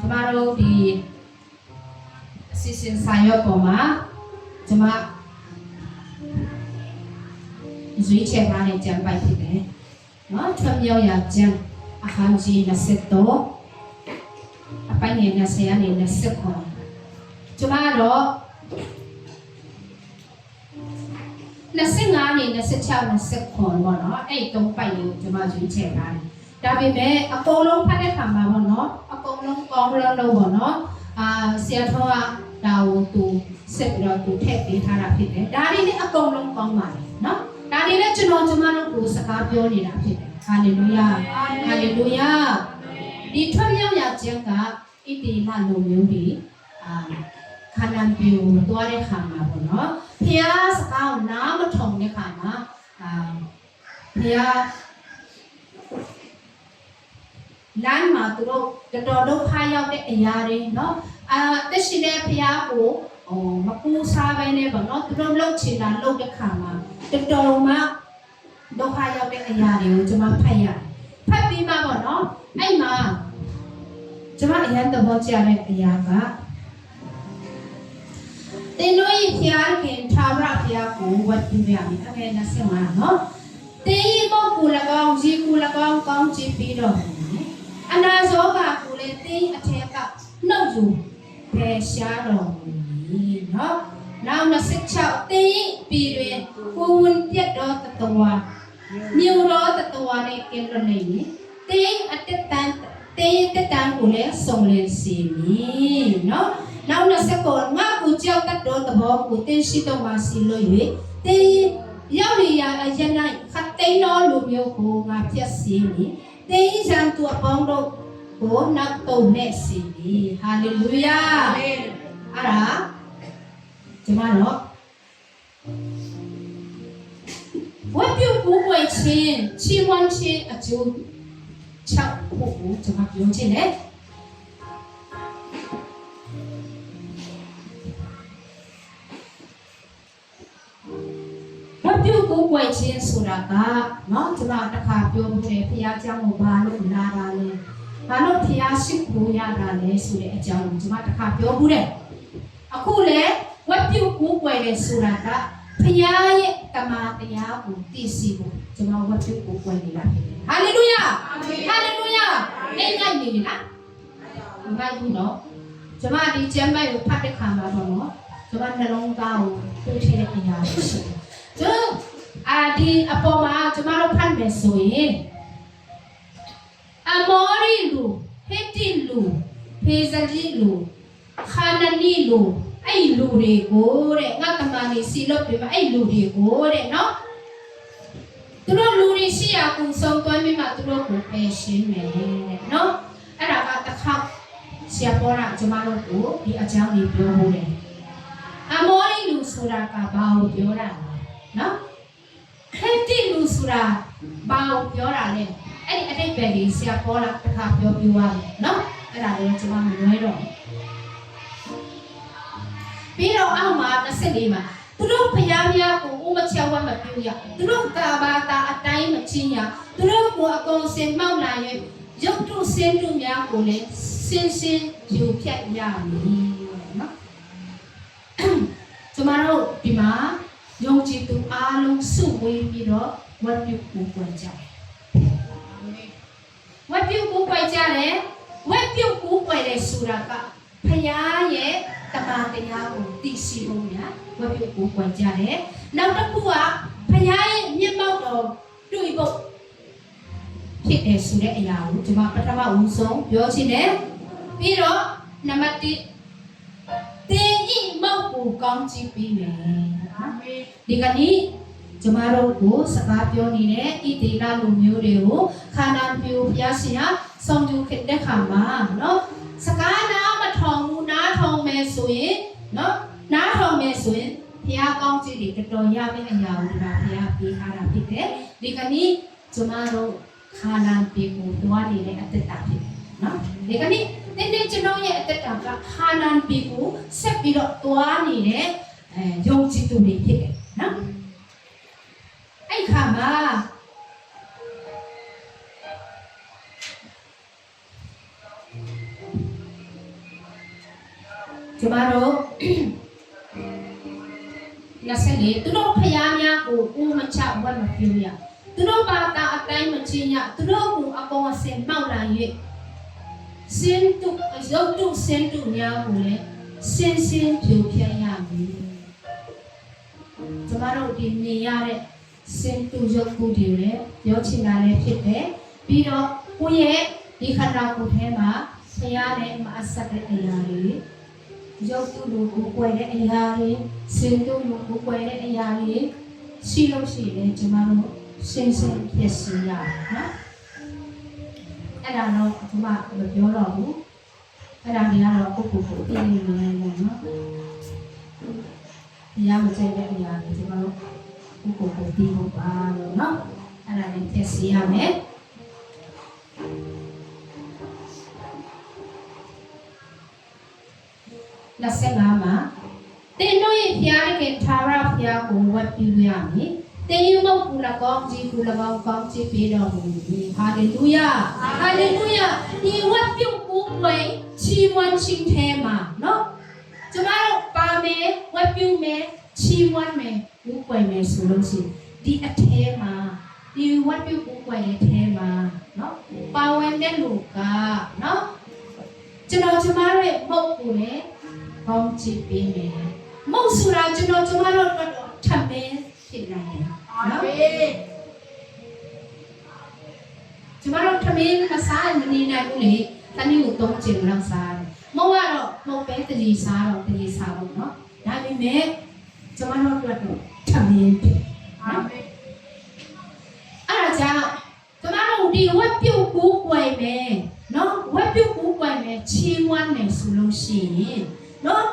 ကျမတို့ဒီအစီအစဉ်ဆိုင်ရွက်ပေါ်မှာကျမရွေးချယ်ထားတဲ့ကျမ်းပိုက်ဖြစ်တယ်နော်ထွံ့မြောက်ရာကျမ်းအခန်းကြီး23အပိုင်းငယ်20ကနေ29ကျမတော့25နေ26 29ပေါ့နော်အဲ့ဒီသုံးပိုက်လေးကိုကျမရွေးချယ်ထားတယ် ဒါပေမဲ့အကုန်လုံးဖတ်တဲ့ခါမှာပေါ့နော်အကုန်လုံးကောင်းလုံးလုံးပေါ့နော်အာဆရာတော်ကဒါကိုသူဆက်ပြီးတော့သူထည့်ပေးထားတာဖြစ်တယ်ဒါလေးလည်းအကုန်လုံးကောင်းပါလေနော်ဒါလေးလည်းကျွန်တော်ကျမတို့ကိုစကားပြောနေတာဖြစ်တယ်ဟာလေလုယာဟာလေလုယာဒီထွတ်မြောက်ရာကျမ်းကဣတိလလိုမျိုးပြီးအာခန္ဓာပြူသွားတဲ့ခါမှာပေါ့နော်ဖျားစကားကိုနားမထုံတဲ့ခါမှာအာဖျား လမ်းမှာသူတို့တော်တော်ဒုက္ခရောက်တဲ့အရာတွေเนาะအာတက်ရှင်တဲ့ဖရားကိုဟိုမပူစားပဲနဲ့ပေါ့เนาะသူတို့လှုပ်ချင်တာလှုပ်တဲ့ခါမှာတော်တော်မှဒုက္ခရောက်တဲ့အရာတွေကိုကျွန်မဖတ်ရတယ်ဖတ်ပြီးမှပေါ့เนาะအဲ့မှာကျွန်မအရင်သဘောကျတဲ့အရာကတင်တို့ရဲ့ဖျားခင်သာဝရဖျားကိုဝတ်ပြရမယ်အငယ်25เนาะတေးမောကူ၎င်းရေကူ၎င်းကောင်းချီးပြီးတော့ အနာဇောကကိုလည်းတင်းအထက်ကနှုတ်ယူဖယ်ရှားတော်မူမည်နော်နောက်26တင်းပြည်တွင်ကိုဝန်ပြတ်တော်တတဝါမြို့တော်တတဝါနဲ့ကင်းလွတ်နေမည်တင်းအတက်တန်တင်းတက်တန်ကိုလည်းစုံလင်စီမည်နော်နောက်29ငါကိုကြောက်တတ်တော်သဘောကိုတင်းရှိတော်မှာစီလို့၍တင်းရောက်ရရာအရ၌ခတ်သိမ်းတော်လူမျိုးကိုငါဖျက်ဆီးမည် တေးစံသူအပေါင်းတို့ကိုနောက်တုံနဲ့စီပြီဟာလေလုယာအဲ့ဒါကျမတို့ဝတ်ပြုကိုယ်ွယ်ချင်းချီးမွမ်းခြင်းအကျိုးချက်ဖို့ကိုကျမပြောချင် တ်ပြုတ်ကိုပွင့်ခြင်းဆိုတာကနော်ကျွန်တော်တစ်ခါပြောမှုတယ်ဖခင်ကြောင့်ကိုဘာလို့လာတာလဲဘာလို့ဖခင်ရှိခိုးရတာလဲဆိုတဲ့အကြောင်းကိုကျွန်မတစ်ခါပြောမှုတယ်အခုလေဝတ်ပြုတ်ကိုပွင့်တယ်ဆိုတာကဖခင်ရဲ့တမန်တရားကိုသိစီဖို့ကျွန်တော်ဝတ်ပြုတ်ကိုပွင့်နေတာဖြစ်တယ်ဟာလေလုယာဟာလေလုယာနေနိုင်နေလားမပိုက်ဘူးနော်ကျွန်မဒီကျမ်းပိုက်ကိုဖတ်တဲ့ခါမှာတော့နော်ကျွန်မနှလုံးသားကိုသိထည့်တဲ့ပညာရှိတယ် ကျန်အာဒီအပေါ်မှာကျမတို့ဖတ်မယ်ဆိုရင်အမောရီလူဟက်တီလူဖေဇလီလူခါနနီလူအဲ့လူတွေကိုတဲ့ငါတမန်နေစီလို့ပြမအဲ့လူတွေကိုတဲ့နော်သူတို့လူတွေရှိရကူဆုံးသွမ်းပြီးမှသူတို့ကိုပယ်ရှင်းမယ်တဲ့နော်အဲ့ဒါကတစ်ခါဆရာပေါ်တာကျမတို့ကိုဒီအကြောင်းကြီးပြောဖို့တယ်အမောရီလူဆိုတာကဘာကိုပြောတာလဲ နော်ဟဲ့တိလူဆိုတာဘာကိုပြောတာလဲအဲ့ဒီအတိတ်ပဲကြီးဆရာပေါ်လာတစ်ခါပြောပြသွားတယ်နော်အဲ့ဒါလည်းကျွန်မမလွဲတော့ပြီးတော့အောက်မှာ24မှာသူတို့ဖျားဖျားကိုဥမချောဝတ်မပြုရသူတို့တာဘာတာအတိုင်းမချင်းရသူတို့ကိုအကုန်စင်မောက်လာရဲ့ရုပ်တုစင်တုများကိုလည်းစင်စင်ယူဖြတ်ရမည်နော်ကျွန်မတို့ဒီမှာ ယုံကြည်သူအားလုံးစုဝေးပြီးတော့ဝတ်ပြုကိုပွင့်ကြတယ်ဝတ်ပြုကိုပွင့်ကြတယ်ဝတ်ပြုကိုပွင့်တယ်ဆိုတာကဖရားရဲ့တမန်တရားကိုသိရှိဖို့များဝတ်ပြုကိုပွင့်ကြတယ်နောက်တစ်ခုကဖရားရဲ့မျက်မှောက်တော်တွေ့ဖို့ဖြစ်တယ်ဆိုတဲ့အရာကိုကျွန်မပထမဦးဆုံးပြောချင်တယ်ပြီးတော့နံပါတ်1တင်ဤ ပိုကောင်းကြီးပေးမယ်နော်ဒီကနေ့ကျမတို့ကိုစကားပြောနေတဲ့ဣတိလလူမျိုးတွေကိုခန္ဓာပြုဘုရားရှင်ကဆောင်ယူခဲ့တဲ့ခါမှာနော်စကားနာမထောင်ဘူးနားထောင်မယ်ဆိုရင်နော်နားထောင်မယ်ဆိုရင်ဘုရားကောင်းကြီးတွေတော်တော်ရမယ့်အရာကိုဒါဘုရားပေးထားတာဖြစ်တယ်ဒီကနေ့ကျမတို့ခန္ဓာပြုကိုတွားနေတဲ့အတ္တတာဖြစ်တယ်နော်ဒီကနေ့ နေ့နေ့ကျွန်တော်ရဲ့အသက်တာကဟာနန်ပြည်ကိုဆက်ပြီးတော့တွားနေတဲ့အဲယုံကြည်သူတွေဖြစ်တယ်နော်အဲ့ခါမှာကျမတို့24သူတို့ဖျားများကိုဦးမချဝတ်မပြုရသူတို့ဘာသာအတိုင်းမချင်းရသူတို့ကိုအပေါ်အစင်မောက်လာ၍ စင်တုရုပ်တုစင်တုများကိုလည်းစင်စင်ပြူပြရမည်ကျမတို့ဒီနေရတဲ့စင်တုရုပ်ကုတွေလည်းပြောချင်တာလည်းဖြစ်တယ်ပြီးတော့ကိုယ့်ရဲ့ဒီခန္ဓာကိုယ်ထဲမှာဆရာနဲ့မအဆက်တဲ့အရာတွေရုပ်တုလိုကိုကွယ်တဲ့အရာတွေစင်တုလိုကိုကွယ်တဲ့အရာတွေရှိလို့ရှိရင်ကျမတို့စင်စင်ဖြစ်စီရတယ်နော် အဲ့ဒါတော့ကျမမပြောတော့ဘူးအဲ့ဒါတွေကတော့ပုဂ္ဂိုလ်ကိုအင်းနေနေလို့နော်ဒီရမကျတဲ့အရာတွေကျမတို့ပုဂ္ဂိုလ်ကိုပြီးဖို့ပါလို့နော်အဲ့ဒါလည်းဖြစ်စီရမယ်လက်ဆက်လာမှာတင်တို့ရဲ့ဖျားတဲ့ထာဝရဖျားကိုဝတ်ပြုရမည် တင်ယူမုတ်ကူလကောင်းကြီးကူလကောင်းကောင်းကြီးပေးတော်မူမည်ဟာလေလုယာဟာလေလုယာဒီဝတ်ပြုကိုယ်ွယ်ချီးမွမ်းခြင်းထဲမှာနော်ကျမတို့ပါမယ်ဝတ်ပြုမယ်ချီးမွမ်းမယ်ကိုယ်ွယ်မယ်ဆိုလို့ရှိရင်ဒီအထဲမှာဒီဝတ်ပြုကိုယ်ွယ်တဲ့ထဲမှာနော်ပါဝင်တဲ့လူကနော်ကျွန်တော်ကျမတို့ရဲ့မုတ်ကိုလည်းကောင်းချီးပေးမယ်မုတ်ဆိုတာကျွန်တော်ကျမတို့တော့ထပ်မင်း ဖြစ်နိုင်တယ်အာမင်ကျမတို့ထမင်းမစားမနေနိုင်ဘူးလေတနည်းကိုသုံးချင်လောက်စားတယ်မဟုတ်ကတော့မဟုတ်ပဲတတိစားတော့တတိစားဖို့နော်ဒါပေမဲ့ကျမတို့အတွက်တော့ထမင်းဖြစ်အာမင်အဲ့ဒါကြောင့်ကျမတို့ဒီဝက်ပြုတ်ကူးပွယ်မယ်နော်ဝက်ပြုတ်ကူးပွယ်မယ်ချီးမွမ်းမယ်ဆိုလို့ရှိရင်နော်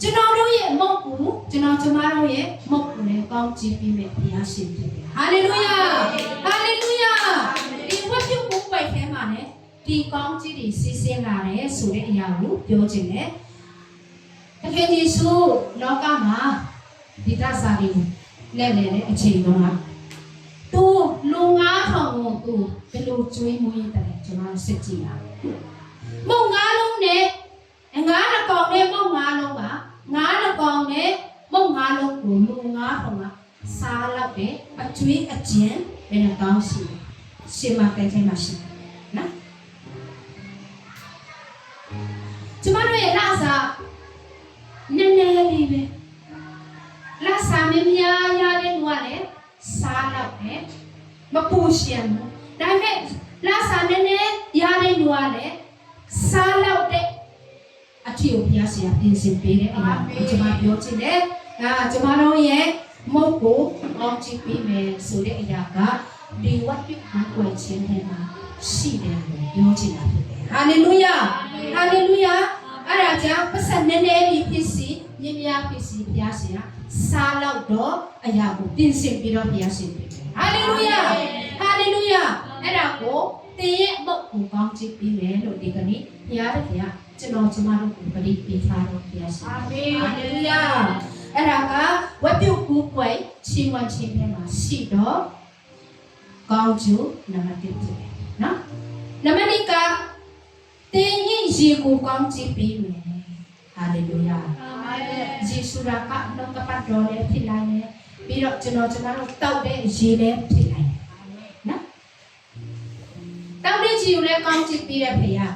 ကျွန်တော်တို့ရဲ့မုတ်ကူကျွန်တော်ကျမတို့ရဲ့မုတ်ကူနဲ့ကောင်းချီးပေးမယ်ဘုရားရှင်ဖြစ်တယ်ဟာလေလုယာဟာလေလုယာဒီဝက်ပြုတ်ကူးပွယ်ထဲမှာ ਨੇ ဒီကောင်းကြီးတွေစီးဆင်းလာတယ်ဆိုတဲ့အရာကိုပြောခြင်းနဲ့တကယ်ကြီးဆိုလောကမှာဒီတဆာတွေလဲလဲတဲ့အချိန်တုန်းကသူလူငါးထောင်ကိုသူဘယ်လိုကျွေးမွေးတယ်ကျွန်တော်စစ်ကြည့်တာမုံငါးလုံးနဲ့ငါးတစ်ကောင်နဲ့မုံငါးလုံးက ငါးတစ်ကောင်နဲ့မုံငါးလုံးကိုလူငါးထောင်ကစားလောက်တဲ့အကျွေးအကျဉ်ဘယ်နှကောင်းရှိလဲရှင်မပဲထဲမှာရှိတယ်နော်ကျမတို့ရဲ့လစာနည်းနည်းလေးပဲလစာမများရတဲ့လူကလည်းစားတော့တယ်မပူရှင်ဘူးဒါပေမဲ့လစာနည်းနည်းရတဲ့လူကလည်းစားတော့တဲ့ အထီကိုဘုရားရှင်ကပြင်ဆင်ပေးတဲ့အရာကိုကျမပြောချင်တယ်ဒါကကျမတို့ရဲ့မုတ်ကိုအောင်းကြည့်ပေးမယ်ဆိုတဲ့အရာကဒီဝတ်ပြုကိုွယ်ခြင်းထဲမှာရှိတယ်လို့ပြောချင်တာဖြစ်တယ်ဟာလေလုယာဟာလေလုယာအဲ့ဒါကြောင့်ပတ်စံနည်းနည်းလေးဖြစ်စီမြင်များဖြစ်စီဘုရားရှင်ကစားလောက်တော့အရာကိုပြင်ဆင်ပြီးတော့ဘုရားရှင်ပြတယ်ဟာလေလုယာဟာလေလုယာအဲ့ဒါကိုတင်ရဲ့အမုတ်ကိုကောင်းချီးပြီးမယ်လို့ဒီကနေ့ဘုရားတခင်က ကျွန်တော်ကျမတို့ကိုပရိပေးထားတော့ဘုရားရှင်အာမင်ဟာလေလုယာအဲ့ဒါကဝတ်ပြုတ်ကူးပွဲချီးမွမ်းခြင်းထဲမှာရှိတော့ကောင်းကျိုးနံပါတ်1ဖြစ်တယ်နော်နံပါတ်2ကတင်းရင်ရေကိုကောင်းချီးပေးမယ်ဟာလေလုယာအာမင်ယေရှုရာကနှုတ်ကပတ်တော်လည်းဖြစ်နိုင်တယ်ပြီးတော့ကျွန်တော်ကျွန်တော်တို့တောက်တဲ့ရေလည်းဖြစ်နိုင်တယ်နော်တောက်တဲ့ရေကိုလည်းကောင်းချီးပေးတဲ့ဖေယား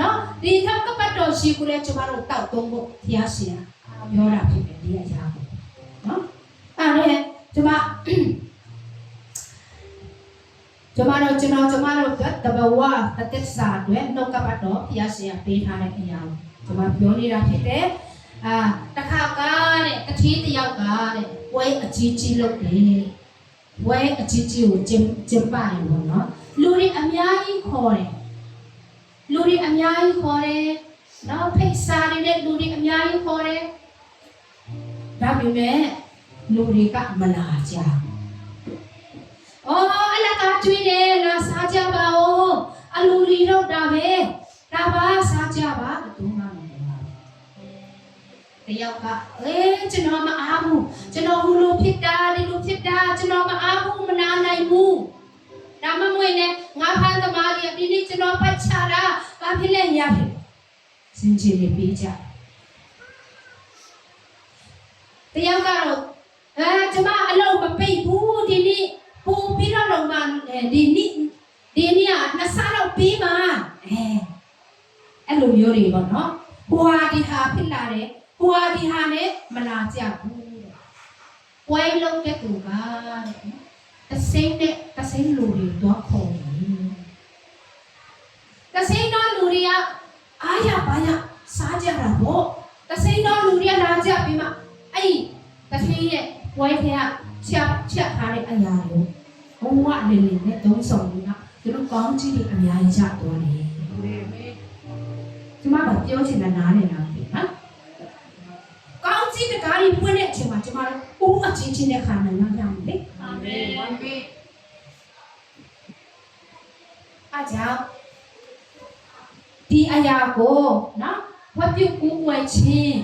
နော်ဒီနှုတ်ကပတ်တော်ရေကိုလည်းကျွန်တော်တို့တောက်သုံးဖို့ဘုရားရှင်ကပြောတာဖြစ်တယ်ဒီအရာကိုနော်အဲ့ဒါလည်းကျွန်မကျွန်မတို့ကျွန်တော်ကျွန်မတို့ကတဘဝတသက်စာအတွက်နှုတ်ကပတ်တော်ဘုရားရှင်ကပေးထားတဲ့အရာကိုကျွန်မပြောနေတာဖြစ်တယ်အာတခါကားတဲ့တတိတယောက်ကတဲ့ဝဲအကြီးကြီးလုပ်တယ်ဝဲအကြီးကြီးကိုကျင်းကျင်းပိုင်ပေါ့နော်လူတွေအများကြီးခေါ်တယ် လူတွေအများကြီးခေါ်တယ်နော်ဖိတ်စာနေတဲ့လူတွေအများကြီးခေါ်တယ်ဒါပေမဲ့လူတွေကမလာကြဘူးအော်အလကားကျွေးတယ်လာစားကြပါဦးအလူလီတော့တာပဲဒါပါစားကြပါဘယ်သူမှမပြောဘူးတယောက်ကအေးကျွန်တော်မအားဘူးကျွန်တော်ဟူလိုဖြစ်တာဒီလိုဖြစ်တာကျွန်တော်မအားဘူးမနာနိုင်ဘူး ဒါမှမဟုတ်နဲ့ငါဖန်သမားကြီးဒီနေ့ကျွန်တော်ပတ်ချတာဘာဖြစ်လဲညာဖြစ်စင်ချင်နေပေးကြတယောက်ကတော့အဲကျမအလုံးမပိတ်ဘူးဒီနေ့ပူပြီးတော့လုံးမဒီနေ့ဒီနေ့ကနှစ်ဆတော့ပြီးမှာအဲအဲ့လိုမျိုးတွေပေါ့နော်ဟိုဟာဒီဟာဖြစ်လာတယ်ဟိုဟာဒီဟာနဲ့မလာကြဘူးတဲ့ဝိုင်းလုံးတဲ့သူကတဲ့ တစိမ့်နဲ့တစိမ့်လူတွေတော့ခေါ်တယ်တစိမ့်တော့လူတွေကအားရပါရစားကြတာပေါ့တစိမ့်တော့လူတွေကလာကြပြီးမှအဲ့ဒီတစိမ့်ရဲ့ဝိုင်းထဲကချက်ချက်ထားတဲ့အရာတွေကိုဘုံဝလေးလေးနဲ့သုံးဆောင်ပြီးမှသူတို့ကောင်းကြီးတွေအများကြီးရသွားတယ်ကျမကပြောချင်တာနားနေလားမသိဘူးနော်ကောင်းကြီးတကားကြီးပွင့်တဲ့အချိန်မှာကျမတို့ဘုံအချင်းချင်းတဲ့ခါနဲ့နောက်ရမယ်လေ အာမင်အာမင်အားကြောင့်ဒီအရာကိုနော်ဝတ်ပြုကူးဝဲချင်း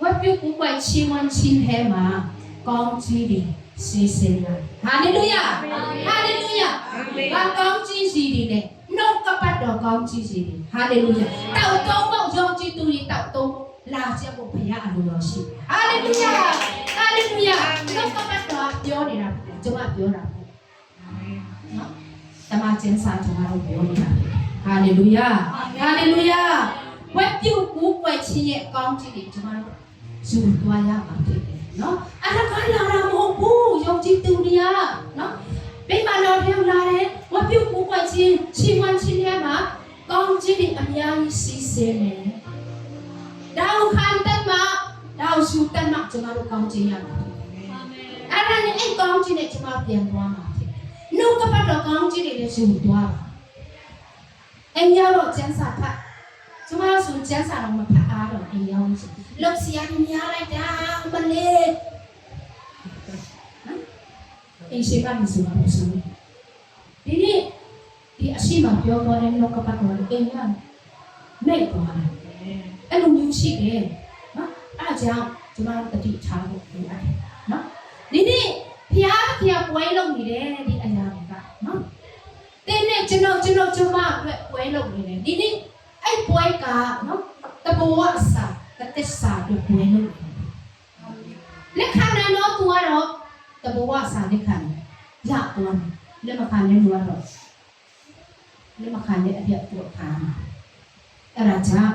ဝတ်ပြုကူးဝဲချင်းဝန်ချင်းထဲမှာကောင်းကြီးတွေစီစဉ်လာဟာလေလုယာဟာလေလုယာဘာကောင်းကြီးစီတွေလဲနှုတ်ကပတ်တော်ကောင်းကြီးစီတွေဟာလေလုယာတောက်တုံးပေါ့ယုံကြည်သူတွေတောက်တုံးလာချက်ဖို့ဘုရားအလိုတော်ရှိဟာလေလုယာဟာ လေလုယာနှုတ်ကပတ်တော်ပြောနေတာကျွန်မပြောတာနော်တမန်ကျမ်းစာကျွန်တော်တို့ပြောနေတာဟာလေလုယာဟာလေလုယာဝတ်ပြုကူးကွယ်ခြင်းရဲ့အကောင်းကြီးတွေကျွန်တော်တို့ယူသွားရမှာဖြစ်တယ်နော်အလကားလာတာမဟုတ်ဘူးယုံကြည်သူတွေကနော်ပိမတော်ပြောလာတယ်ဝတ်ပြုကူးကွယ်ခြင်းချီးမွမ်းခြင်းရဲ့မှာကောင်းကြီးတွေအများကြီးစီးဆင်းနေဒါကိုခံတတ်မှာဒါကိုရှူတတ်မှာကျွန်တော်တို့ကောင်းခြင်းရမှာဖြစ်တယ် အဲ့ဒါနဲ့အဲ့ကောင်းခြင်းနဲ့ကျွန်တော်ပြန်သွားမှာဖြစ်တယ်နှုတ်ကပတ်တော်ကောင်းကြီးတွေလည်းယူသွားပါအင်ရောက်တော့ကျန်းစာဖတ်ကျမတို့ဆိုကျန်းစာတော့မဖတ်အားတော့အင်ရောက်ဆိုလောက်စီရများလိုက်တာမလေးအင်ရှိကမဆိုဘူးဆိုဒီနေ့ဒီအရှိမပြောတော့တဲ့နှုတ်ကပတ်တော်အင်ရောက်နေသွားတယ်အဲ့လိုမျိုးရှိတယ်နော်အဲ့ဒါကြောင့်ကျမတို့တတိထားဖို့လိုအပ်တယ်နော် ဒီနေ့ဖျားဖျားပွဲလုပ်နေတယ်ဒီအရာတွေကနော်တင်းနဲ့ကျွန်တော်ကျွန်တော်ကျွန်မအတွက်ပွဲလုပ်နေတယ်ဒီနေ့အဲ့ပွဲကနော်တဘောအစာတသက်စာအတွက်ပွဲလုပ်နေတယ်လက်ခံနိုင်တော့သူကတော့တဘောအစာလက်ခံတယ်ရသွားတယ်လက်မခံတဲ့လူကတော့လက်မခံတဲ့အပြတ်တော့ခံမှာအဲ့ဒါကြောင့်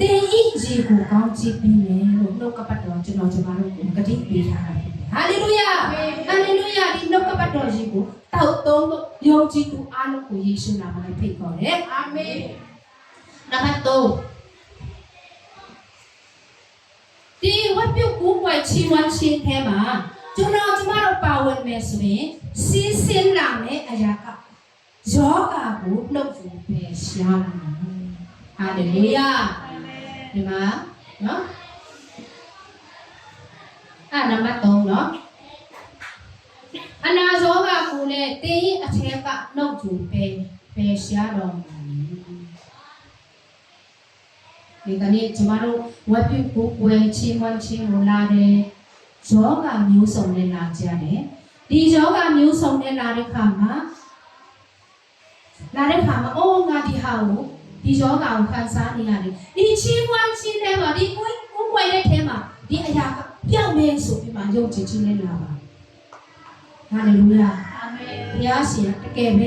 တင်းဤကြီးကိုကောင်းချီးပြီးမယ်လို့နှုတ်ကပတ်တော်ကျွန်တော်ကျွန်မတို့ကိုဂတိပေးထားတာဖြစ်တယ်ဟာလေလုယာဟာလေလုယာဒီနှုတ်ကပတ်တော်ကြီးကိုတောက်သုံးလို့ယုံကြည်သူအားလုံးကိုယေရှုနာမနဲ့ဖိတ်ခေါ်တယ်အာမင်။နံပါတ်3ဒီဝတ်ပြုတ်ကိုပွိုင်ချီဝမ်းချင်းထဲမှာကျွန်တော်ကျမတို့ပါဝင်မယ်ဆိုရင်စီးစင်းလာမယ့်အရာကယောဂါကိုနှုတ်ယူပဲရှားလာတယ်။ဟာလေလုယာ ဒီမှာနော်အဲ့နံပါတ်3နော်အနာဇောကကိုလည်းတင်းရင်အထက်ကနှုတ်ယူပဲပဲရှားတော်မူဒီကနေ့ကျမတို့ဝက်ပြုတ်ကိုဝယ်ချင်းဝမ်းချင်းကိုလာတယ်ဇောကမျိုးစုံနဲ့လာကြတယ်ဒီဇောကမျိုးစုံနဲ့လာတဲ့ခါမှာလာတဲ့ခါမှာအိုးငါဒီဟာကို ဒီဇောကကိုခံစားနေရတယ်ဒီချင်းဝမ်းချင်းထဲမှာဒီကိုယ်ကိုယ်ွယ်တဲ့ထဲမှာဒီအရာကပြောင်းနေဆိုပြီးမှယုံကြည်ခြင်းနဲ့လာပါဟာလေလုယာအာမင်ဘုရားရှင်တကယ်ပဲ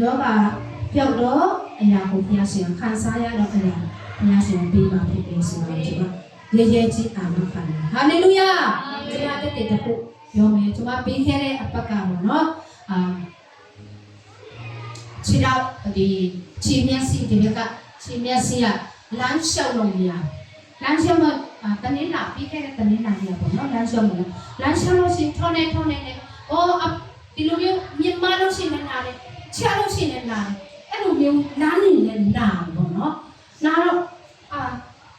ယောဂပျောက်တော့အရာကိုဘုရားရှင်ခံစားရတော့အရာဘုရားရှင်ပေးပါဖြစ်တယ်ဆိုတော့ကျွန်မရေရဲကြီးအာမခံတယ်ဟာလေလုယာကျွန်မတက်တဲ့တခုပြောမယ်ကျွန်မပေးခဲ့တဲ့အပတ်ကပေါ့နော်အာခြေတော့ဒီ ခြေမျက်စိဒီဘက်ကခြေမျက်စိကလမ်းလျှောက်လို့မရလမ်းလျှောက်မတနင်္လာပြီးခဲ့တဲ့တနင်္လာနေ့ပေါ့နော်လမ်းလျှောက်မလို့လမ်းလျှောက်လို့ရှိရင်ထုံးနေထုံးနေနေအော်အဒီလိုမျိုးမြင်မလို့ရှိရင်နားတယ်ချလို့ရှိရင်နားတယ်အဲ့လိုမျိုးနားနေလဲနားပေါ့နော်နားတော့အာ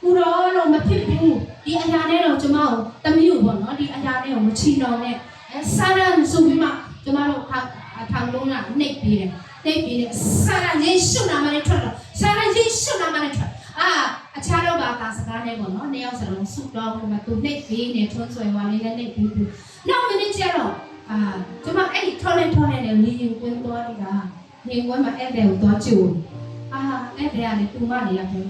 ကိုတော့လို့မဖြစ်ဘူးဒီအရာနဲ့တော့ကျမတို့တမီးကိုပေါ့နော်ဒီအရာနဲ့ကိုမချီတော့နဲ့အဲစာရန်ဆိုပြီးမှကျမတို့ထောင်ထောင်လုံးကနှိပ်ပြီးတယ် နှိပ်ပြီးတယ်စာရန်ယေရှုနာမနဲ့ထွက်တော့စာရန်ယေရှုနာမနဲ့ထွက်အာအခြားတော့ဘာသာစကားနဲ့ပေါ့နော်နှစ်ယောက်စလုံးဆုတောင်းပြီးမှသူနှိပ်ပြီးနေထွန်းဆွဲသွားလေးနဲ့နှိပ်ပြီးပြီးနောက်မိနစ်ကျတော့အာကျမအဲ့ဒီထော်နေထော်နေနဲ့လင်းရင်ကွင်းသွားပြီလားလင်းကွင်းမှာအဲ့တဲ့ကိုသွားကြည့်ဦးအာအဲ့တဲ့ကလေသူမလေးကပြော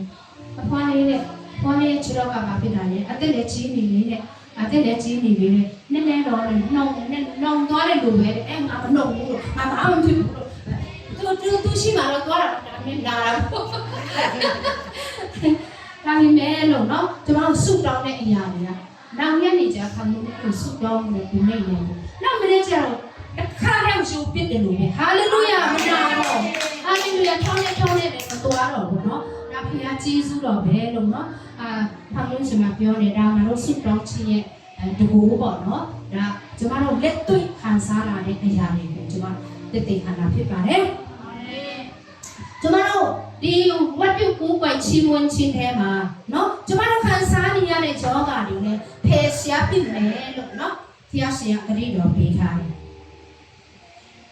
အဖွားလေးတဲ့ဘွားရဲ့ခြေတော့ကဘာဖြစ်တာလဲအသက်လည်းကြီးနေလေတဲ့အသက်လည်းကြီးနေပြီလေနည်းနည်းတော့နှောင်းနှောင်းသွားတယ်လို့ပဲတဲ့အဲငါမနှုတ်ဘူးလို့ငါမအောင်ဖြစ်ဘူးလို့ သူသူသူရှိမှတော့သွားတာဒါမင်းလာတာပေါ့ဒါပေမဲ့လို့နော်ကျွန်တော်ဆုတောင်းတဲ့အရာတွေကနောက်ရက်နေကြခံလို့ကိုဆုတောင်းလို့ဒီနေ့နေတယ်နောက်မနေ့ကျတော့တစ်ခါတည်းရှိုးပြစ်တယ်လို့ပဲဟာလေလုယာမနာတော့ဟာလေလုယာထောင်းနေထောင်းနေတယ်မတော်တော့ဘူးနော်ဒါဖခင်ကျေးဇူးတော်ပဲလို့နော်အာဖခင်ရှင်မပြောနေတာငါတို့ဆုတောင်းခြင်းရဲ့တကူပေါ့နော်ဒါကျမတို့လက်တွေ့ခံစားလာတဲ့အရာတွေကိုကျမတည်တည်ခံတာဖြစ်ပါတယ်ကျမတို့ ဒီဝတ်ပြုကိုးကွယ်ချီးမွမ်းခြင်းထဲမှာနော်ကျမတို့ခံစားနေရတဲ့ကြောဂါတွေနဲ့ဖယ်ရှားပြစ်မယ်လို့နော်ဖခင်ရှင်ကဂရုတော်ပေးထားတယ်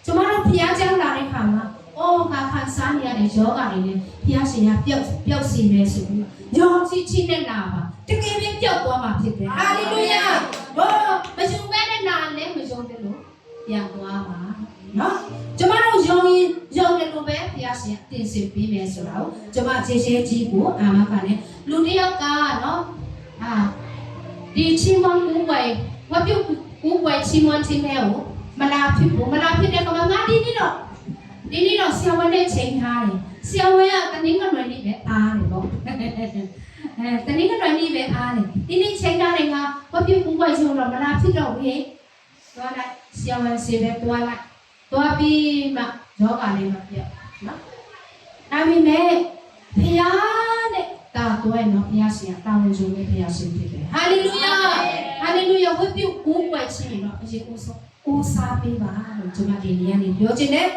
ကျမတို့ဖခင်ကြောင်းလာတဲ့ခါမှာအိုးငါခံစားနေရတဲ့ယောဂါတွေနဲ့ဖခင်ရှင်ကပျောက်ပျောက်စေမယ်ဆိုပြီးယုံကြည်ခြင်းနဲ့လာပါတကယ်ပဲပျောက်သွားမှာဖြစ်တယ်ဟာလေလုယာဟောမယုံပဲနဲ့နာလည်းမယုံတယ်လို့ပြန်သွားပါ နော်ကျမတို့ယုံရင်ယုံတယ်လို့ပဲဘုရားရှင်တင်ဆက်ပေးမယ်ဆိုတာကိုကျမခြေရှဲကြီးကိုအာမခံတယ်လူတစ်ယောက်ကနော်အာဒီချီမွန်ကူဝဲဝပြုတ်ကူဝဲချီမွန်ချင်းတဲ့ကိုမလာဖြစ်ဘူးမလာဖြစ်တဲ့ကမငါဒီနေ့တော့ဒီနေ့တော့ဆရာဝန်နဲ့ချိန်ထားတယ်ဆရာဝန်ကတနင်္ဂနွေနေ့ပဲအားတယ်ပေါ့အဲတနင်္ဂနွေနေ့ပဲအားတယ်ဒီနေ့ချိန်ထားတယ်ကဝပြုတ်ကူဝဲချင်းတော့မလာဖြစ်တော့ဘူးဟဲ့သွားလိုက်ဆရာဝန်စီပဲသွားလိုက် သွားပြီးမှယောဂလေးမပြောက်နော်ဒါပေမဲ့ဖျားတဲ့တာတွဲနော်ဖျားရှင်တာဝန်ယူတဲ့ဖျားရှင်ဖြစ်တယ်ဟာလေလုယာဟာလေလုယာဝတ်ပြုတ်ကိုးကွယ်ခြင်းနော်အရင်ဦးဆုံးဦးစားပေးပါလို့ကျွန်မဒီနေ့ကနေပြောချင်တယ်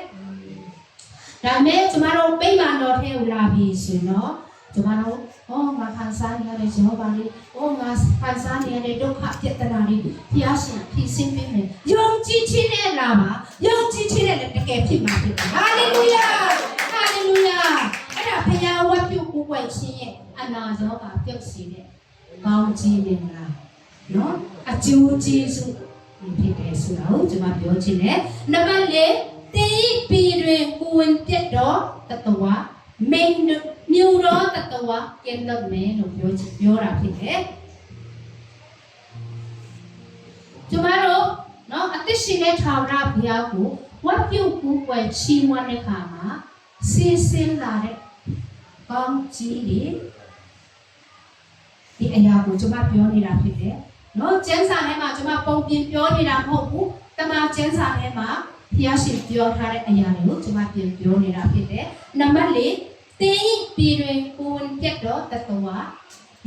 ဒါမဲ့ကျမတို့ပိဋကတော်ထဲကိုလာပြီဆိုရင်တော့ ကျမတို့ဟောငါခံစားနေရတဲ့ယောဂလေးဟောငါခံစားနေရတဲ့ဒုက္ခပြဿနာလေးဘုရားရှင်ဖြည့်ဆင်းပေးမယ်ယုံကြည်ခြင်းနဲ့လာပါယုံကြည်ခြင်းနဲ့လည်းတကယ်ဖြစ်မှာဖြစ်တယ်ဟာလေလုယာဟာလေလုယာအဲ့ဒါဘုရားဝတ်ပြုကိုးကွယ်ခြင်းရဲ့အနာယောဂပြုတ်စီတဲ့ကောင်းခြင်းနဲ့လားနော်အကျိုးကျေးဇူးဖြစ်တယ်ဆိုတာကိုကျွန်မပြောချင်တယ်နံပါတ်၄တေးပြည်တွင်ကိုဝင်ပြတ်တော့တတဝမိန် မြူတော့တတဝကင်းတော့မယ်လို့ပြောချင်ပြောတာဖြစ်တယ်ကျမတို့နော်အသက်ရှင်တဲ့ထာဝရဘုရားကိုဝတ်ပြုတ်ကူးကွယ်ချီးမွမ်းတဲ့ခါမှာစီးစင်းလာတဲ့ကောင်းကြီးတွေဒီအရာကိုကျမပြောနေတာဖြစ်တယ်နော်ကျမ်းစာထဲမှာကျမပုံပြင်ပြောနေတာမဟုတ်ဘူးတမန်ကျမ်းစာထဲမှာဘုရားရှင်ပြောထားတဲ့အရာတွေကိုကျမပြင်ပြောနေတာဖြစ်တယ်နံပါတ်၄ တင်းပြည်တွင်ကိုဝင်ပြတ်တော့တတဝ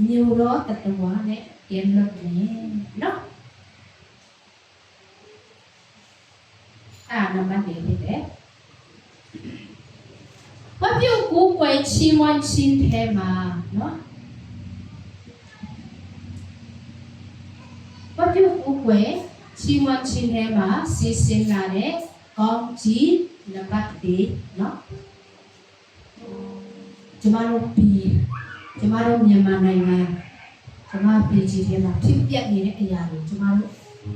မြို့တော့တတဝနဲ့ကျင်းလို့နေနော်အာနံပါတ်၄ဖြစ်တယ်ဘာပြုတ်ကိုကွယ်ချီးမွမ်းခြင်းထဲမှာနော်ဘာပြုတ်ကိုကွယ်ချီးမွမ်းခြင်းထဲမှာစီစဉ်လာတဲ့ကောင်းကြီးနံပါတ်၄နော် ကျမတို့ပြည်ကျမတို့မြန်မာနိုင်ငံကျမပြည်ကြီးထဲမှာဖြစ်ပျက်နေတဲ့အရာတွေကျမတို့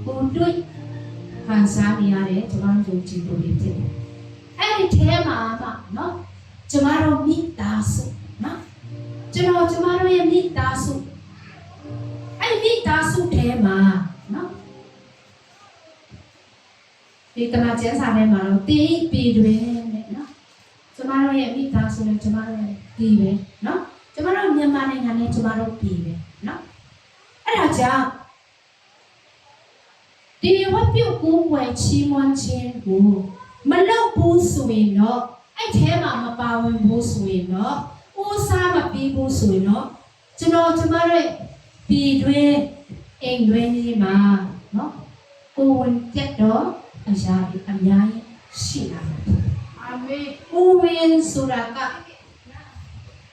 ကိုယ်တွေ့ခံစားနေရတယ်ကျမတို့ယုံကြည်လို့ဖြစ်တယ်အဲ့ဒီထဲမှာမှနော်ကျမတို့မိသားစုနော်ကျွန်တော်ကျမတို့ရဲ့မိသားစုအဲ့ဒီမိသားစုထဲမှာနော်ဒီတမန်ကျမ်းစာထဲမှာတော့တင်းပြည်တွင်တဲ့နော်ကျမတို့ရဲ့မိသားစုနဲ့ကျမတို့ရဲ့ ပြည်ပဲနော်ကျမတို့မြန်မာနိုင်ငံနဲ့ကျမတို့ပြည်ပဲနော်အဲ့ဒါကြောင့်ဒီဝတ်ပြုတ်ကိုယ်ွယ်ချီးမွမ်းခြင်းကိုမလုပ်ဘူးဆိုရင်တော့အဲ့ထဲမှာမပါဝင်ဘူးဆိုရင်တော့ဦးစားမပြီးဘူးဆိုရင်တော့ကျွန်တော်ကျမတို့ပြည်တွင်အိမ်တွင်ကြီးမှာနော်ကိုယ်ဝင်ပြတ်တော့အရာတွေအများကြီးရှိလာတယ်အာမင်ဦးဝင်ဆိုတာက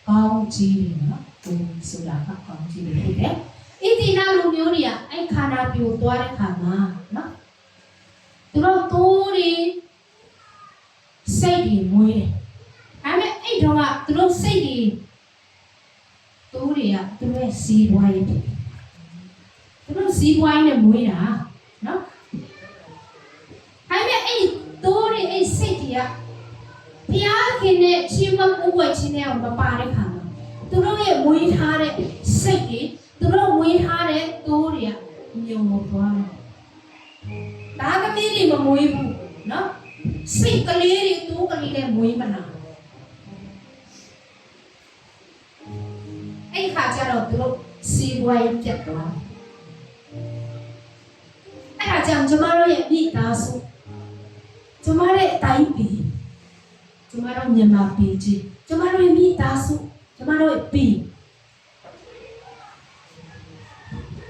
ကောင်းကြီးတွေနော်ဦးဝင်ဆိုတာကကောင်းကြီးတွေဖြစ်တယ်ဣတိနာလူမျိုးတွေကအဲ့ခန္ဓာပြိုသွားတဲ့ခါမှာနော်သူတို့တိုးတွေစိတ်တွေမွေးတယ်ဒါပေမဲ့အဲ့တော့ကသူတို့စိတ်တွေတိုးတွေကသူတို့ရဲ့စီးပွားရေးဖြစ်တယ်သူတို့စီးပွားရေးနဲ့မွေးတာနော်ဒါပေမဲ့အဲ့တိုးတွေအဲ့စိတ်တွေက ဘုရားခင်နဲ့ချင်းမကိုယ်ဝဲချင်းနဲ့မပါတဲ့ခါမှာဘသူတို့ရဲ့မွေးထားတဲ့စိတ်တွေသူတို့မွေးထားတဲ့သိုးတွေကမြုံသွားတယ်ဒါသမီးတွေမမွေးဘူးနော်စိတ်ကလေးတွေသိုးကလေးတွေမွေးမလာအဲ့ခါကျတော့သူတို့စီးပွားရေးပြတ်သွားအဲ့ဒါကြောင့်ကျမတို့ရဲ့မိသားစုကျမရဲ့အတိုင်းပြည်ကျ မတို့မြန်မာပြည်ကြီးကျမတို့ရဲ့မိသားစုကျမတို့ရဲ့ပြည်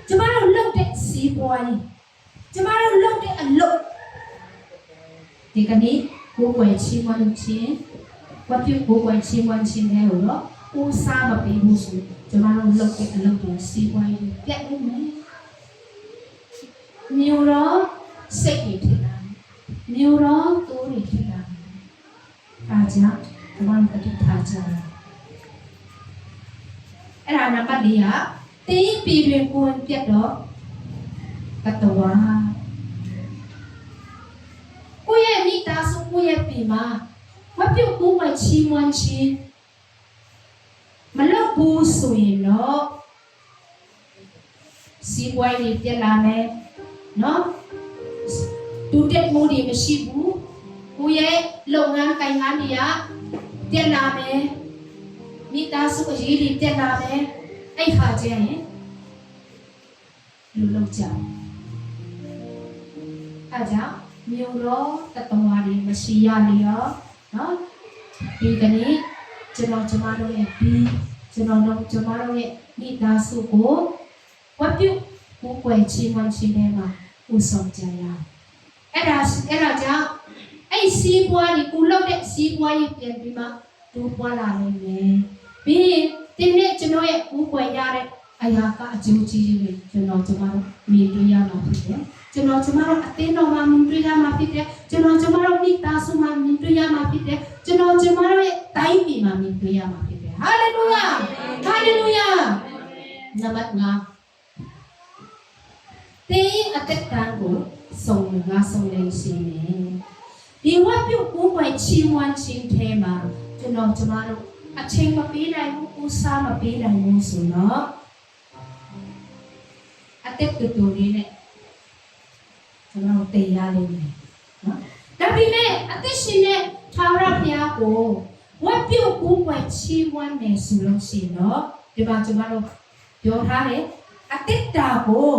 ကျမတို့လုပ်တဲ့စီးပွားရေးကျမတို့လုပ်တဲ့အလုပ်ဒီကနေ့ကိုယ်ွယ်ချီးမွမ်းခြင်းဝတ်ပြုကိုယ်ွယ်ချီးမွမ်းခြင်းနဲ့တော့ဦးစားမပေးဘူးဆိုကျမတို့လုပ်တဲ့အလုပ်တွေစီးပွားရေးပြတ်နေမယ်မျိုးတော့စိတ်တွေဖြစ်လာတယ်မျိုးတော့တိုးတွေဖြစ်လာတယ်အား ကြောင့်ကျမတို့တတိထားကြတယ်အဲ့ဒါနံပါတ်၄ကတင်းပြည်တွင်ကိုယ်ပြတ်တော့ကတဝါကိုယ့်ရဲ့မိသားစုကိုယ့်ရဲ့ပြည်မှာမပြုတ်ကိုယ်မှချီးမွမ်းခြင်းမလုပ်ဘူးဆိုရင်တော့စီးပွားရေးပြက်လာမယ်နော်တူတက်မှုတွေမရှိဘူး ကိုယ့်ရဲ့လုပ်ငန်းကိုင်ငန်းတွေကပြက်လာမယ်မိသားစုအရေးတွေပြက်လာမယ်အဲ့ခါကျရင်လူလောက်ကြတယ်အဲ့ကြောင့်မြို့တော်တတဝါတွေမရှိရလေရောနော်ဒီကနေ့ကျွန်တော်ကျမတို့ရဲ့ဒီကျွန်တော်တို့ကျမတို့ရဲ့မိသားစုကိုဝတ်ပြုကိုယ်ွယ်ချီးမွမ်းခြင်းတွေမှာဥဆောင်ကြရအောင်အဲ့ဒါအဲ့ဒါကြောင့် အဲ့စီးပွားကြီးကိုလောက်တဲ့စီးပွားရေးပြန်ပြီးမှဒူးပွားလာနိုင်မယ်ပြီးရင်ဒီနေ့ကျွန်တော်ရဲ့ကိုယ်ွယ်ရတဲ့အရာကအကျိုးကြီးတွေကျွန်တော်ကျမတို့မြင်တွေ့ရမှာဖြစ်တယ်ကျွန်တော်ကျမတို့အသင်းတော်မှာမြင်တွေ့ရမှာဖြစ်တယ်ကျွန်တော်ကျမတို့မိသားစုမှာမြင်တွေ့ရမှာဖြစ်တယ်ကျွန်တော်ကျမတို့ရဲ့တိုင်းပြည်မှာမြင်တွေ့ရမှာဖြစ်တယ်ဟာလေလုယာဟာလေလုယာနံပါတ်5တင်းအသက်တန်းကိုစုံငါစုံနေစီနေ ဒီဝတ်ပြုတ်ကိုယ်ပိုင်ချီးမွမ်းခြင်းထဲမှာကျွန်တော်ကျမတို့အချိန်မပေးနိုင်ဘူးဦးစားမပေးနိုင်ဘူးဆိုတော့အသက်တူတူလေးနဲ့ကျွန်တော်တည်ရလိမ့်မယ်နော်ဒါပေမဲ့အသက်ရှင်တဲ့သာရဘုရားကိုဝတ်ပြုတ်ကိုယ်ပိုင်ချီးမွမ်းနေဆိုလို့ရှိရင်တော့ဒီမှာကျွန်တော်တို့ပြောထားတယ်အသက်တာကို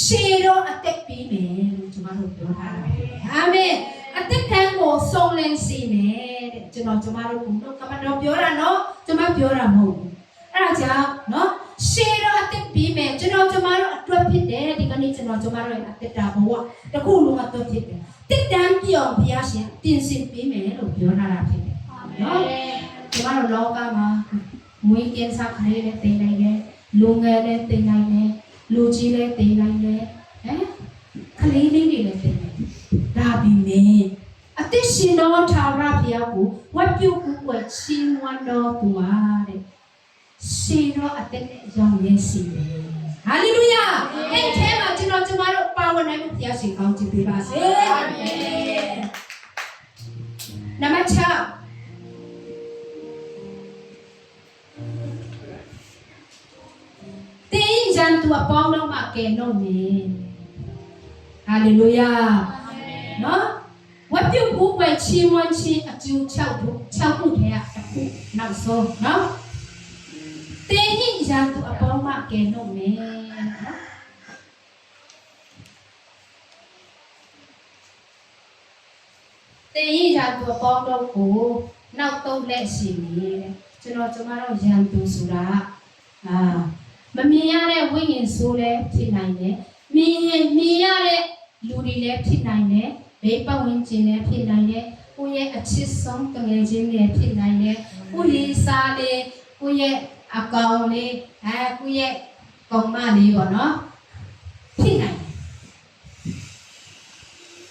ရှေတော့အသက်ပြီးမယ်လို့ကျွန်တော်တို့ပြောထားတယ်အာမင် အသက်ခံကိုစုံလင်စီမယ်တဲ့ကျွန်တော်ကျွန်မတို့ကတော့ကမတော်ပြောတာနော်ကျွန်မပြောတာမဟုတ်ဘူးအဲ့ဒါကြောင့်နော်ရှေတော့အသက်ပြီးမယ်ကျွန်တော်ကျွန်မတို့အတွက်ဖြစ်တယ်ဒီကနေ့ကျွန်တော်ကျွန်မတို့ရဲ့အသက်တာဘဝတခုလုံးအတွက်ဖြစ်တယ်တစ်တန်းပြောင်းဘုရားရှင်ပြင်ဆင်ပေးမယ်လို့ပြောထားတာဖြစ်တယ်နော်ကျွန်မတို့လောကမှာမွေးကင်းစားခလေးနဲ့တင်နိုင်တယ်လူငယ်နဲ့တင်နိုင်တယ်လူကြီးလည်းတင်နိုင်တယ်ဟမ်ခလေးလေးတွေလည်းတင်နိုင် တယ်ဒါပြီးမယ်အသက်ရှင်တော်ထာဝရဘုရားကိုဝတ်ပြုကူဝတ်ချီးမွမ်းတော်သူပါတဲ့ရှင်တော်အသက်နဲ့ရောက်ရစီတယ်ဟာလေလုယာအဲ့ထဲမှာကျွန်တော်ကျမတို့ပါဝင်နိုင်မှုဘုရားရှင်ကောင်းချီးပေးပါစေအာမင်နံပါတ်6တင်းရန်သူအပေါင်းလုံးမှာကယ်နှုတ်နေဟာလေလုယာ နော်ဝတ်ပြုတ်ကိုယ်ပဲချီးမွမ်းခြင်းအကျိုး6ခု6ခုထဲကတစ်ခုနောက်ဆုံးနော်တင်းရန်သူအပေါင်းမှာကယ်နှုတ်နေနော်တင်းရန်သူအပေါင်းတို့ကိုနောက်သုံးလက်ရှိနေတယ်ကျွန်တော်ကျမတို့ရန်သူဆိုတာအာမမြင်ရတဲ့ဝိညာဉ်ဆိုးလည်းဖြစ်နိုင်တယ်။မြင်ရင်မြင်ရတဲ့လူတွေလည်းဖြစ်နိုင်တယ်။ ဘေးပတ်ဝန်းကျင်လည်းဖြစ်နိုင်တယ်။ကိုယ့်ရဲ့အချစ်ဆုံးတငယ်ချင်းလည်းဖြစ်နိုင်တယ်။ကိုယ့်ရေးစားလေးကိုယ့်ရဲ့အကောင်လေးအဲကိုယ့်ရဲ့ကောင်မလေးပေါ့နော်။ဖြစ်နိုင်တယ်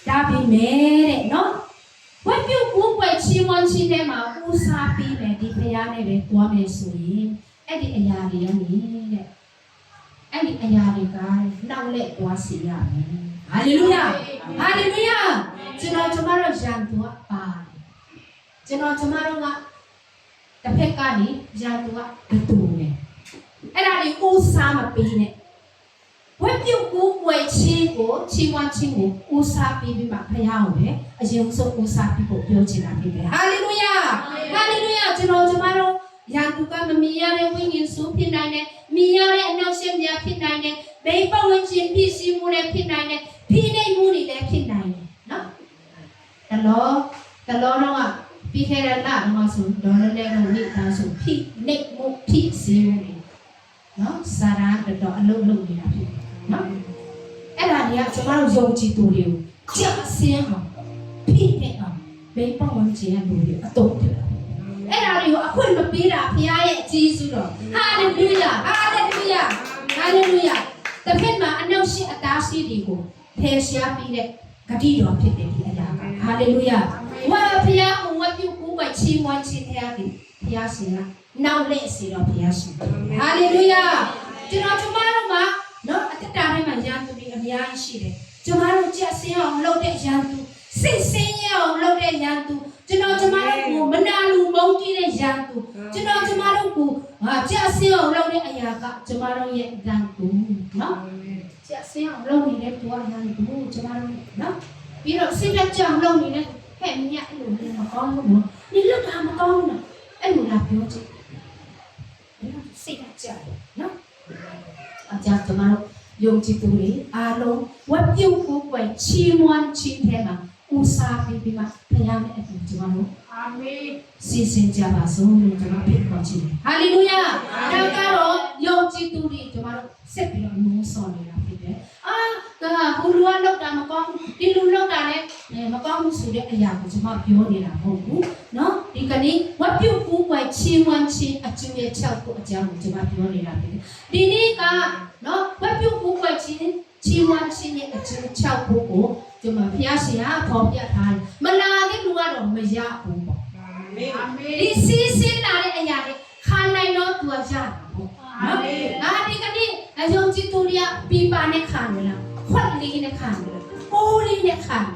။ဒါပေမဲ့တဲ့နော်ဝတ်ပြုတ်ကိုယ်ွယ်ချီးမွမ်းခြင်းထဲမှာဦးစားပေးမယ်ဒီဖရားနဲ့ပဲတွားမယ်ဆိုရင်အဲ့ဒီအရာတွေရောနေတဲ့အဲ့ဒီအရာတွေကနောက်လက်သွားစီရမယ်။ ဟာလေလုယာ။ဟာလေလုယာ။ကျွန်တော်ကျမတို့ရန်သူကပါတယ်။ကျွန်တော်ကျမတို့ကတတစ်ဖက်ကနေရန်သူကဘတူနဲ့အဲ့ဒါလေးဦးစားမပေးနဲ့ဝက်ပြုတ်ကိုဝယ်ချင်းကိုချီးမွမ်းခြင်းကိုဦးစားပေးပြီးမှဖခင်ကိုပဲအရင်ဆုံးဦးစားပေးဖို့ပြောချင်တာဖြစ်တယ်ဟာလေလုယာဟာလေလုယာကျွန်တော်ကျွန်မတို့ရန်သူကမမြင်ရတဲ့ဝိညာဉ်စုဖြစ်နိုင်တယ်မြင်ရတဲ့အနောက်ရှက်များဖြစ်နိုင်တယ်ဘယ်ပတ်ဝန်းကျင်ဖြစ်စီမှုတွေဖြစ်နိုင်တယ် ဖိနှိပ်မှုတွေလည်းဖြစ်နိုင်တယ်နော်တလောတလောတော့ကပြီးခဲ့တဲ့လတော့ဆိုဒေါ်လာလေးကိုမိသားစုဖိနိတ်မှုဖိစီမှုနေနော်စာရာတော်တော်အလုံးလုံးနေတာဖြစ်နော်အဲ့ဒါတွေကကျွန်တော်တို့ယုံကြည်သူတွေကိုကြက်ဆင်းအောင်ဖိနေအောင်ဘယ်ပေါ့ဝင်ကျင်လူတွေအတော့တယ်အဲ့ဒါတွေကိုအခွင့်မပေးတာဘုရားရဲ့အကြီးစုတော်ဟာလေလုယာဟာလေလုယာဟာလေလုယာတစ်ဖက်မှာအနောက်ရှိအသားရှိတွေကို ဖယ်ရှားပြီးတဲ့ဂတိတော်ဖြစ်တယ်ဒီအရာကဟာလေလုယာဝါဘုရားကိုဝတ်ပြုကိုးကွယ်ချီးမွမ်းခြင်းတရားသည်ဘုရားရှင်ကနောက်လက်စီတော်ဘုရားရှင်ဟာလေလုယာကျွန်တော်ကျမတို့မှာနော်အတ္တတာထဲမှာရန်သူတွေအများကြီးရှိတယ်ကျမတို့ကြက်စင်းအောင်လုပ်တဲ့ရန်သူစိတ်ဆင်းရဲအောင်လုပ်တဲ့ရန်သူကျွန်တော်ကျမတို့ကိုမနာလူမုန်းတီးတဲ့ရန်သူကျွန်တော်ကျမတို့ကိုဟာကြက်စင်းအောင်လုပ်တဲ့အရာကကျမတို့ရဲ့ရန်သူနော် ကျဆင်းအောင်လုပ်နေတဲ့သူကလည်းဘူးကျမတို့နော်ပြီးတော့စိတ်လက်ကြောင်လုပ်နေတဲ့ဟဲ့မြတ်အဲ့လိုမျိုးမကောင်းဘူးနော်ဒီလောက်တာမကောင်းဘူးနော်အဲ့လိုလာပြောချင်စိတ်လက်ကြောင်နော်အကြကျမတို့ယုံကြည်သူတွေအားလုံးဝတ်ပြုတ်ကိုယ်ချီးမွမ်းခြင်းထဲမှာဦးစားပေးပြီးမှဘုရားနဲ့အတူကျမတို့ အာမင် စီစဉ်ကြပါစို့လို့ကျွန်တော်ဖိတ်ခေါ်ချင်တယ်ဟာလေလုယာဒါကတော့ယုံကြည်သူတွေကျွန်တော်တို့ဆက်ပြီးတော့မိုးဆော်နေတာဖြစ်တယ်အာဒါကဘုလူကလောက်တာမကောင်းဘူးဒီလူလောက်တာလည်းမကောင်းဘူးဆိုတဲ့အရာကိုကျွန်မပြောနေတာမဟုတ်ဘူးเนาะဒီကနေ့ဝတ်ပြုတ်ကူးပွားချင်းဝမ်းချင်းအကျိုးရဲ့၆ခုအကြောင်းကိုကျွန်မပြောနေတာဖြစ်တယ်ဒီနေ့ကเนาะဝတ်ပြုတ်ကူးပွားချင်းချင်းဝမ်းချင်းရဲ့အကျိုး၆ခုကိုကျွန်မဘုရားရှင်ကဖော်ပြထားတယ်မလာတဲ့လူကတော့မရဘူးပေါ့ အာမင်အာမင် ဒီစီးစင်းလာတဲ့အရာတွေခံနိုင်တော့သူကရတယ်နော်ဒါဒီကနေ့အယုံကြည်သူတွေကပြပါနဲ့ခံရလားခွက်လေးနဲ့ခံရလားပိုးလေးနဲ့ခံရ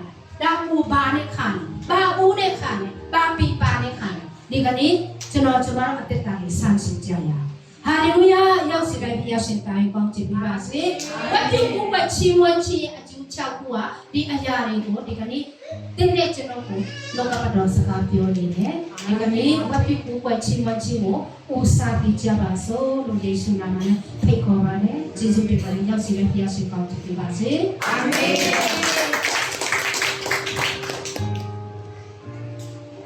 လားဒါမူပါနဲ့ခံပါဦးနဲ့ခံပါပြပါနဲ့ခံဒီကနေ့ကျွန်တော်ကျွန်မတို့အသက်တာကိုဆန့်ကျင်ကြရအောင်哈利路亚！要是该比亚神大，光景比巴西，我听不我亲我亲。6ခုကဒီအရာတွေကိုဒီကနေ့တင်းတဲ့ကျွန်တော်ကိုလောကတော်စကားပြောနေတယ်ဒီကနေ့ဘာဖြစ်ကိုယ်ချင်းမချင်းကိုဦးစားပြကြပါစို့လို့ယေရှုနာမနဲ့ဖိတ်ခေါ်ပါတယ်ယေရှုပြပါရင်ရောက်စီရဲ့ဖျားရှိကောင်းတည်ပါစေအာမင်